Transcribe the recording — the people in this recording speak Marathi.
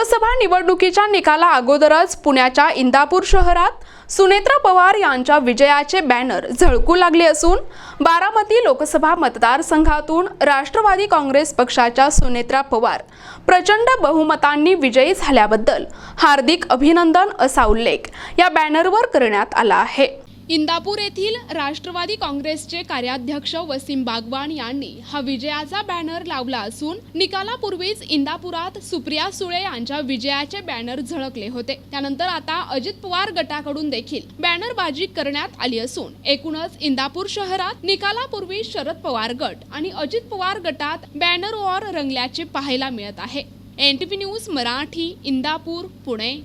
लोकसभा निवडणुकीच्या निकाला अगोदरच पुण्याच्या इंदापूर शहरात सुनेत्रा पवार यांच्या विजयाचे बॅनर झळकू लागले असून बारामती लोकसभा मतदारसंघातून राष्ट्रवादी काँग्रेस पक्षाच्या सुनेत्रा पवार प्रचंड बहुमतांनी विजयी झाल्याबद्दल हार्दिक अभिनंदन असा उल्लेख या बॅनरवर करण्यात आला आहे. इंदापूर येथील राष्ट्रवादी काँग्रेसचे कार्याध्यक्ष वसीम बागवान यांनी हा विजयाचा बॅनर लावला असून निकालापूर्वीच इंदापुरात सुप्रिया सुळे यांच्या विजयाचे बॅनर झळकले होते. त्यानंतर आता अजित पवार गटाकडून देखील बॅनरबाजी करण्यात आली असून एकूणच इंदापूर शहरात निकालापूर्वी शरद पवार गट आणि अजित पवार गटात बॅनर वॉर रंगल्याचे पाहायला मिळत आहे. NTP news Marathi Indapur Pune.